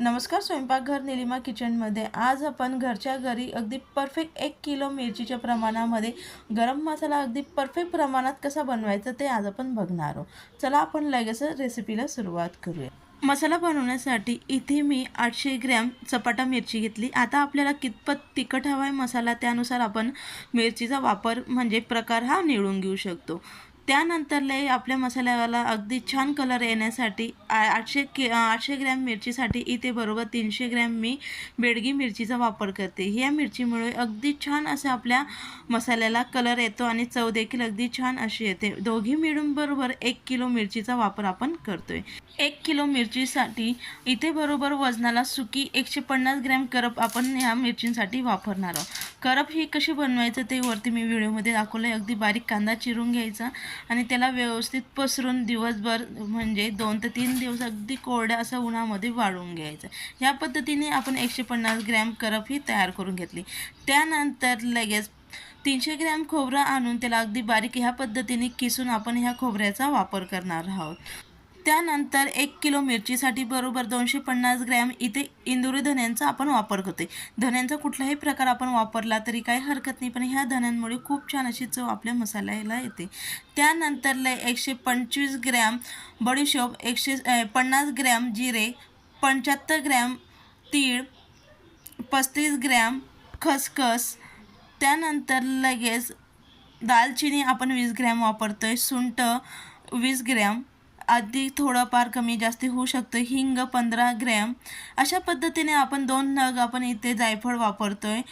नमस्कार स्वयंपाकघर निलिमा किचनमध्ये. आज आपण घरच्या घरी अगदी परफेक्ट एक किलो मिरचीच्या प्रमाणामध्ये गरम मसाला अगदी परफेक्ट प्रमाणात कसा बनवायचा ते आज आपण बघणार आहोत. चला आपण लगेच रेसिपीला सुरुवात करूया. मसाला बनवण्यासाठी इथे मी आठशे ग्रॅम चपाटा मिरची घेतली. आता आपल्याला कितपत तिखट हवा आहे मसाला त्यानुसार आपण मिरचीचा वापर म्हणजे प्रकार हा निवडून घेऊ शकतो. त्यानंतर लय आपल्या मसाल्याला अगदी छान कलर येण्यासाठी आ- आठशे के आठशे ग्रॅम मिरचीसाठी इथे बरोबर तीनशे ग्रॅम मी बेडगी मिरचीचा वापर करते. ह्या मिरचीमुळे अगदी छान असं आपल्या मसाल्याला कलर येतो आणि चव देखील अगदी छान अशी येते. दोघी मिळून बरोबर एक किलो मिरचीचा वापर आपण करतोय. एक किलो मिरचीसाठी इथे बरोबर वजनाला सुकी एकशे पन्नास ग्रॅम करप आपण ह्या मिरचींसाठी वापरणार आहोत. करप ही कशी बनवायचं ते वरती मी व्हिडिओमध्ये दाखवलं आहे अगदी बारीक कांदा चिरून घ्यायचा. आणि त्याला व्यवस्थित पसरून दिवसभर म्हणजे दोन ते तीन दिवस अगदी कोरड्या असं उन्हामध्ये वाळून घ्यायचं. ह्या पद्धतीने आपण एकशे पन्नास ग्रॅम करप ही तयार करून घेतली. त्यानंतर लगेच तीनशे ग्रॅम खोबरं आणून त्याला अगदी बारीक ह्या पद्धतीने किसून आपण ह्या खोबऱ्याचा वापर करणार आहोत. त्यानंतर एक किलो मिरचीसाठी बरोबर दोनशे पन्नास ग्रॅम इथे इंदुरी धन्यांचा आपण वापर करतोय. धन्यांचा कुठलाही प्रकार आपण वापरला तरी काही हरकत नाही पण ह्या धन्यांमुळे खूप छान अशी चव आपल्या मसाल्याला येते. त्यानंतर लय एकशे पंचवीस ग्रॅम बडीशोप एकशे पन्नास ग्रॅम जिरे पंच्याहत्तर ग्रॅम तीळ पस्तीस ग्रॅम खसखस त्यानंतर लगेच दालचिनी आपण वीस ग्रॅम वापरतो आहे सुंठ वीस ग्रॅम अधिक थोडंफार कमी जास्ती होऊ शकतं. हिंग पंधरा ग्रॅम. अशा पद्धतीने आपण दोन नग आपण इथे जायफळ वापरतो आहे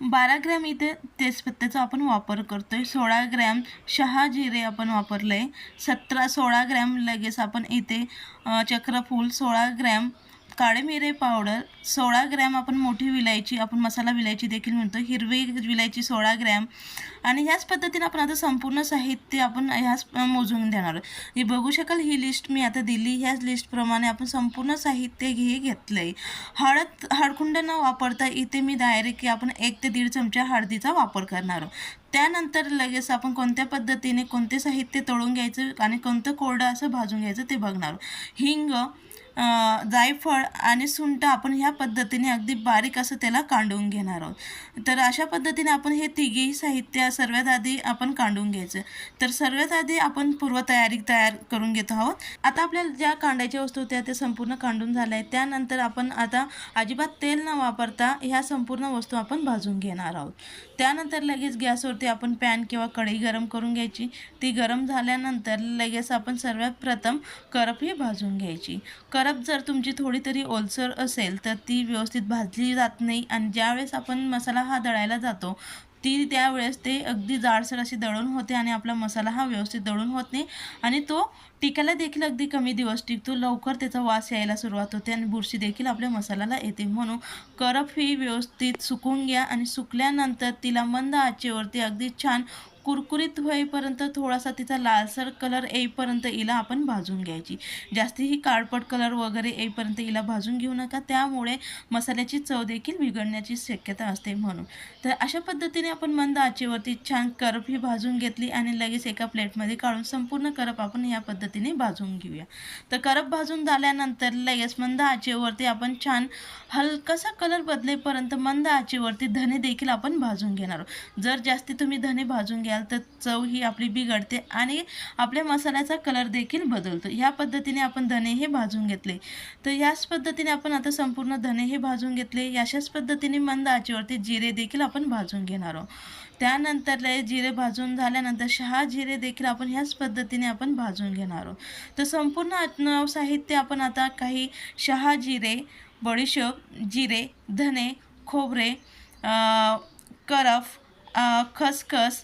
बारा ग्रॅम इथे तेजपत्त्याचा आपण वापर करतो आहे सोळा ग्रॅम शहा जिरे आपण वापरले सतरा सोळा ग्रॅम लगेच आपण इथे चक्रफूल सोळा ग्रॅम काळे मिरे पावडर सोळा ग्रॅम आपण मोठी विलायची आपण मसाला विलायची देखील म्हणतो. हिरवी विलायची सोळा ग्रॅम आणि ह्याच पद्धतीने आपण आता संपूर्ण साहित्य आपण ह्याच मोजून देणार आहोत. हे बघू शकाल ही लिस्ट मी आता दिली. ह्याच लिस्टप्रमाणे आपण संपूर्ण साहित्य हे घेतलं आहे हळद हळकुंड न वापरता इथे मी डायरेक्ट आपण एक ते दीड चमचा हळदीचा वापर करणार आहोत. त्यानंतर लगेच आपण कोणत्या पद्धतीने कोणते साहित्य तळून घ्यायचं आणि कोणतं कोरडं असं भाजून घ्यायचं ते बघणार हिंग जायफळ आणि सुंठ आपण ह्या पद्धतीने अगदी बारीक असं त्याला कांडून घेणार आहोत. तर अशा पद्धतीने आपण हे तिघेही साहित्य सर्वात आधी आपण कांडून घ्यायचं. तर सर्वात आधी आपण पूर्वतयारी तयार करून घेत आहोत. आता आपल्याला ज्या कांडायच्या वस्तू होत्या त्या संपूर्ण कांडून झाल्या आहेत. त्यानंतर आपण आता अजिबात तेल न वापरता ह्या संपूर्ण वस्तू आपण भाजून घेणार आहोत. त्यानंतर लगेच गॅसवरती आपण पॅन किंवा कढई गरम करून घ्यायची. ती गरम झाल्यानंतर लगेच आपण सर्वात प्रथम करप ही भाजून घ्यायची. करप जर तुमची थोडी तरी ओलसर असेल तर ती व्यवस्थित भाजली जात नाही. आणि ज्यावेळेस आपण मसाला हा दळायला जातो ती त्यावेळेस ते अगदी जाडसर अशी दळून होते आणि आपला मसाला हा व्यवस्थित दळून होत नाही. आणि तो टिकायला देखील अगदी कमी दिवस टिकतो. लवकर त्याचा वास यायला सुरुवात होते आणि बुरशी देखील आपल्या मसाल्याला येते. म्हणून करप ही व्यवस्थित सुकून घ्या आणि सुकल्यानंतर तिला मंद आचेवरती अगदी छान कुरकुरीत होईपर्यंत थोडासा तिचा लालसर कलर येईपर्यंत हिला आपण भाजून घ्यायची. जास्तीही काळपट कलर वगैरे येईपर्यंत हिला भाजून घेऊ नका. त्यामुळे मसाल्याची चव देखील बिघडण्याची शक्यता असते म्हणून. तर अशा पद्धतीने आपण मंद आचेवरती छान करप ही भाजून घेतली आणि लगेच एका प्लेटमध्ये काढून संपूर्ण करप आपण या पद्धतीने भाजून घेऊया. तर करप भाजून झाल्यानंतर लगेच मंद आचेवरती आपण छान हलकासा कलर बदलेपर्यंत मंद आचेवरती धने देखील आपण भाजून घेणार आहोत. जर जास्ती तुम्ही धने भाजून घ्या घ्याल तर चव ही आपली बिघडते आणि आपल्या मसाल्याचा कलर देखील बदलतो. ह्या पद्धतीने आपण धने हे भाजून घेतले. तर याच पद्धतीने आपण आता संपूर्ण धने हे भाजून घेतले. अशाच पद्धतीने मंद आचेवरती जिरे देखील आपण भाजून घेणार आहोत. त्यानंतर जिरे भाजून झाल्यानंतर शहा जिरे देखील आपण ह्याच पद्धतीने आपण भाजून घेणार आहोत. तर संपूर्ण साहित्य आपण आता काही शहा जिरे बडीशोप जिरे धने खोबरे करफ खसखस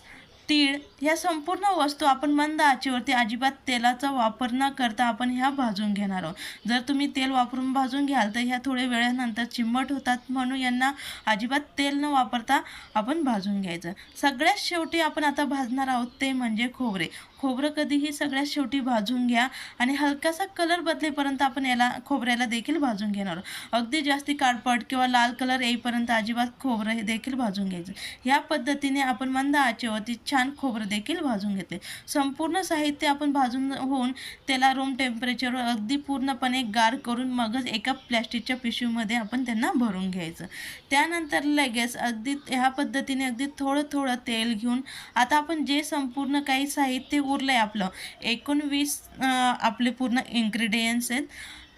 तीळ ह्या संपूर्ण वस्तू आपण मंद आचेवरती अजिबात तेलाचा वापर न करता आपण ह्या भाजून घेणार आहोत. जर तुम्ही तेल वापरून भाजून घ्याल तर ह्या थोड्या वेळानंतर चिमट होतात. म्हणून यांना अजिबात तेल न वापरता आपण भाजून घ्यायचं. सगळ्यात शेवटी आपण आता भाजणार आहोत ते म्हणजे खोबरे. खोबरं कधीही सगळ्यात शेवटी भाजून घ्या आणि हलकासा कलर बदलेपर्यंत आपण याला खोबऱ्याला देखील भाजून घेणार आहोत. अगदी जास्ती काळपट किंवा लाल कलर येईपर्यंत अजिबात खोबरं हे देखील भाजून घ्यायचं. ह्या पद्धतीने आपण मंद आचेवरती छान छान खोबरं देखील भाजून घेतले. संपूर्ण साहित्य आपण भाजून होऊन त्याला रूम टेम्परेचरवर अगदी पूर्णपणे गार करून मगच एका प्लॅस्टिकच्या पिशवीमध्ये आपण त्यांना भरून घ्यायचं. त्यानंतर लगेच अगदी ह्या पद्धतीने अगदी थोडं थोडं तेल घेऊन आता आपण जे संपूर्ण काही साहित्य उरलं आहे आपलं एकूण वीस आपले पूर्ण इन्ग्रेडियंट्स आहेत.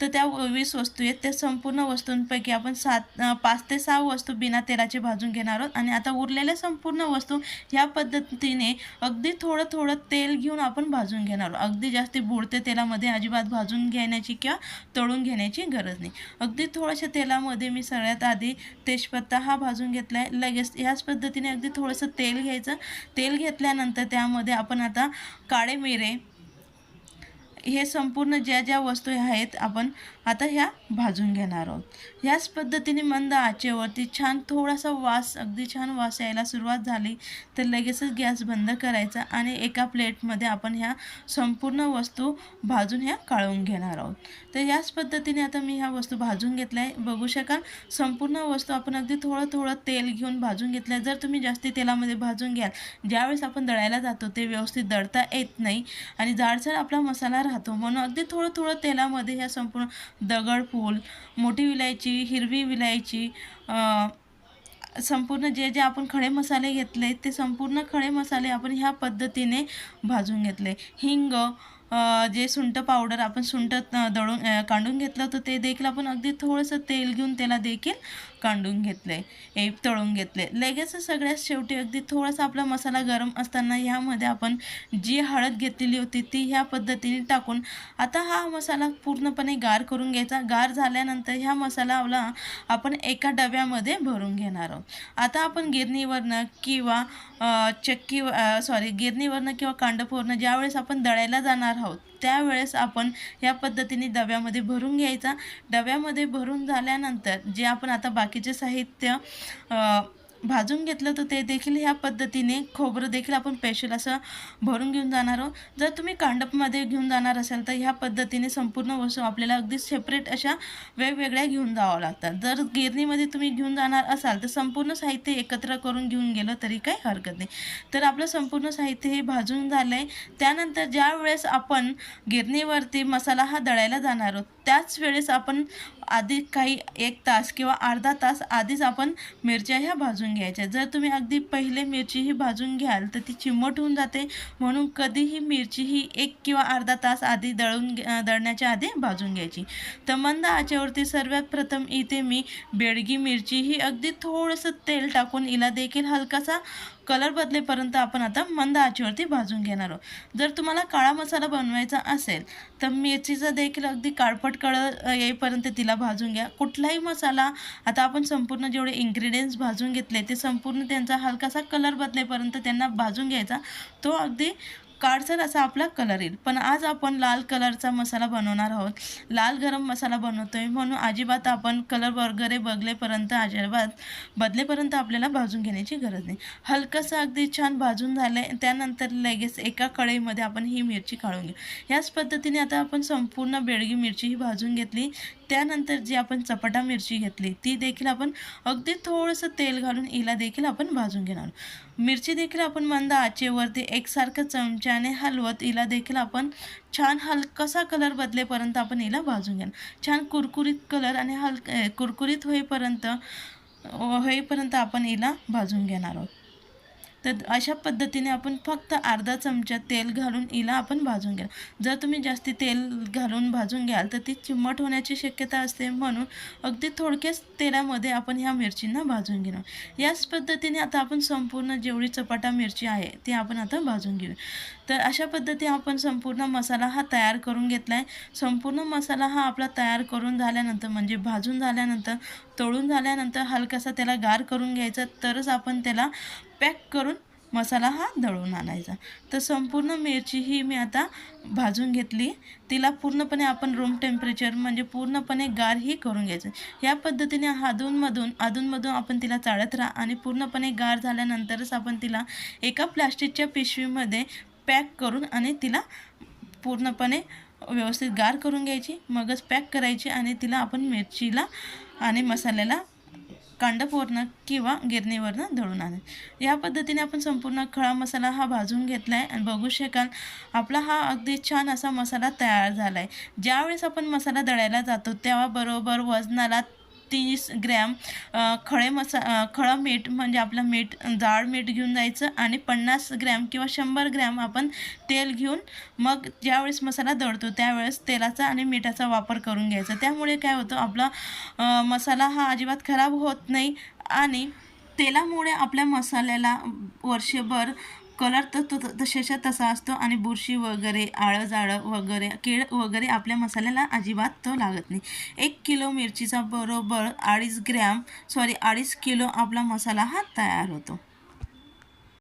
तर त्या वीस वस्तू आहेत त्या संपूर्ण वस्तूंपैकी आपण सात पाच ते सहा वस्तू बिना तेलाचे भाजून घेणार आहोत. आणि आता उरलेल्या संपूर्ण वस्तू ह्या पद्धतीने अगदी थोडं थोडं तेल घेऊन आपण भाजून घेणार आहोत. अगदी जास्ती बुडते तेलामध्ये अजिबात भाजून घेण्याची किंवा तळून घेण्याची गरज नाही. अगदी थोड्याशा तेलामध्ये मी सगळ्यात आधी तेजपत्ता हा भाजून घेतला आहे लगेच ह्याच पद्धतीने अगदी थोडंसं तेल घ्यायचं. तेल घेतल्यानंतर त्यामध्ये आपण आता काळे मिरे हे संपूर्ण ज्या ज्या वस्तू आहेत आपण आता ह्या भाजून घेणार आहोत. ह्याच पद्धतीने मंद आचेवरती छान थोडासा वास अगदी छान वास यायला सुरुवात झाली तर लगेचच गॅस बंद करायचा आणि एका प्लेटमध्ये आपण ह्या संपूर्ण वस्तू भाजून ह्या काढून घेणार आहोत. तर याच पद्धतीने आता मी ह्या वस्तू भाजून घेतल्या आहे. बघू शकाल संपूर्ण वस्तू आपण अगदी थोडं थोडं तेल घेऊन भाजून घेतल्या जर तुम्ही जास्ती तेलामध्ये भाजून घ्याल ज्यावेळेस आपण दळायला जातो ते व्यवस्थित दळता येत नाही आणि जाडसर आपला मसाला राहतो. म्हणून अगदी थोडं थोडं तेलामध्ये ह्या संपूर्ण दगडफूल मोठी विलायची हिरवी विलायची संपूर्ण जे जे आपण खडे मसाले घेतले ते संपूर्ण खडे मसाले आपण ह्या पद्धतीने भाजून घेतले. हिंग जे सुंठ पावडर आपण सुंठ दळून काढून घेतलं होतं ते देखील आपण अगदी थोडंसं तेल घेऊन त्याला देखील कांडून घेतले हे तळून घेतले. लगेच सगळ्यात शेवटी अगदी थोडासा आपला मसाला गरम असताना ह्यामध्ये आपण जी हळद घेतलेली होती ती ह्या पद्धतीने टाकून आता हा मसाला पूर्णपणे गार करून घ्यायचा. गार झाल्यानंतर ह्या मसाला आपण एका डब्यामध्ये भरून घेणार आहोत. आता आपण गिरणीवरनं किंवा चक्की सॉरी गिरणीवरनं किंवा कांडपवरनं ज्यावेळेस आपण दळायला जाणार आहोत त्यावेळेस आपण या पद्धतीने डब्यामध्ये भरून घ्यायचा. डब्यामध्ये भरून झाल्यानंतर जे आपण आता बाकीचे साहित्य भाजून घेतलं तर ते देखील ह्या पद्धतीने खोबरं देखील आपण पेशल असं भरून घेऊन जाणार आहोत. जर तुम्ही कांडपमध्ये घेऊन जाणार असाल तर ह्या पद्धतीने संपूर्ण वस्तू आपल्याला अगदी सेपरेट अशा वेगवेगळ्या घेऊन जावं लागतात. जर गिरणीमध्ये तुम्ही घेऊन जाणार असाल तर संपूर्ण साहित्य एकत्र करून घेऊन गेलं तरी काही हरकत नाही. तर आपलं संपूर्ण साहित्य हे भाजून झालं आहे त्यानंतर ज्या वेळेस आपण गिरणीवरती मसाला हा दळायला जाणार आहोत त्याच वेळेस आपण आधी काही एक तास किंवा अर्धा तास आधीच आपण मिरच्या ह्या भाजून घ्यायच्या जर तुम्ही अगदी पहिले मिरची ही भाजून घ्याल तर ती चिमट होऊन जाते. म्हणून कधीही मिरची ही एक किंवा अर्धा तास आधी दळून दळण्याच्या आधी भाजून घ्यायची. तर मंद आचेवरती सर्वात प्रथम इथे मी बेडगी मिरची ही अगदी थोडंसं तेल टाकून हिला देखील हलकासा कलर बदलेपर्यंत आपण आता मंद आचेवरती भाजून घेणार आहोत. जर तुम्हाला काळा मसाला बनवायचा असेल तर मिरचीचा देखील अगदी काळपट कळं येईपर्यंत तिला भाजून घ्या. कुठलाही मसाला आता आपण संपूर्ण जेवढे इन्ग्रेडियंट्स भाजून घेतले ते संपूर्ण त्यांचा हलकासा कलर बदलेपर्यंत त्यांना भाजून घ्यायचा. तो अगदी काळसर असा आपला कलर येईल. पण आज आपण लाल कलरचा मसाला बनवणार आहोत. लाल गरम मसाला बनवतोय. म्हणून अजिबात आपण कलर वगैरे बघलेपर्यंत अजिबात बदलेपर्यंत आपल्याला भाजून घेण्याची गरज नाही. हलकंसं अगदी छान भाजून झालं आहे त्यानंतर लगेच एका कढईमध्ये आपण ही मिरची काढून घेऊ. ह्याच पद्धतीने आता आपण संपूर्ण बेडगी मिरची ही भाजून घेतली. त्यानंतर जी आपण चपाटा मिरची घेतली ती देखील आपण अगदी थोडंसं तेल घालून हिला देखील आपण भाजून घेणार मिरची देखील आपण मंद आचेवरती एकसारखं चमच्याने हलवत हिला देखील आपण छान हलकासा कलर बदलेपर्यंत आपण हिला भाजून घेणार छान कुरकुरीत कलर आणि हलक कुरकुरीत होईपर्यंत होईपर्यंत आपण हिला भाजून घेणार आहोत. तर अशा पद्धतीने आपण फक्त अर्धा चमचा तेल घालून हिला आपण भाजून घ्या जर तुम्ही जास्ती तेल घालून भाजून घ्याल तर ती चिमट होण्याची शक्यता असते. म्हणून अगदी थोडक्याच तेलामध्ये आपण ह्या मिरचींना भाजून घेणार. याच पद्धतीने आता आपण संपूर्ण जेवढी चपाटा मिरची आहे ती आपण आता भाजून घेऊ. तर अशा पद्धती आपण संपूर्ण मसाला हा तयार करून घेतला आहे संपूर्ण मसाला हा आपला तयार करून झाल्यानंतर म्हणजे भाजून झाल्यानंतर तळून झाल्यानंतर हलकासा त्याला गार करून घ्यायचा. तरच आपण त्याला पॅक करून मसाला हा दळून आणायचा. तर संपूर्ण मिरची ही मी आता भाजून घेतली. तिला पूर्णपणे आपण रूम टेम्परेचर म्हणजे पूर्णपणे गार ही करून घ्यायचं. या पद्धतीने अधूनमधून अधूनमधून आपण तिला चाळत राहा आणि पूर्णपणे गार झाल्यानंतरच आपण तिला एका प्लास्टिकच्या पिशवीमध्ये पॅक करून आणि तिला पूर्णपणे व्यवस्थित गार करून घ्यायची. मगच पॅक करायची आणि तिला आपण मिरचीला आणि मसाल्याला कांडपवरनं किंवा गिरणीवरनं दळून आणत या पद्धतीने आपण संपूर्ण खळा मसाला हा भाजून घेतला आहे आणि बघू शकाल आपला हा अगदी छान असा मसाला तयार झाला आहे ज्यावेळेस आपण मसाला दळायला जातो तेव्हा बरोबर वजनाला तीस ग्रॅम खळे मसा खळं मीठ म्हणजे आपलं मीठ जाड मीठ घेऊन जायचं आणि पन्नास ग्रॅम किंवा शंभर ग्रॅम आपण तेल घेऊन मग ज्यावेळेस मसाला दळतो त्यावेळेस तेलाचा आणि मिठाचा वापर करून घ्यायचा. त्यामुळे काय होतं आपला मसाला हा अजिबात खराब होत नाही आणि तेलामुळे आपल्या मसाल्याला वर्षभर कलर तर तो तशाच्या तसा असतो आणि बुरशी वगैरे आळं जाळं वगैरे कीड वगैरे आपल्या मसाल्याला अजिबात तो लागत नाही. एक किलो मिरचीचा बरोबर अडीच ग्रॅम सॉरी अडीच किलो आपला मसाला हा तयार होतो.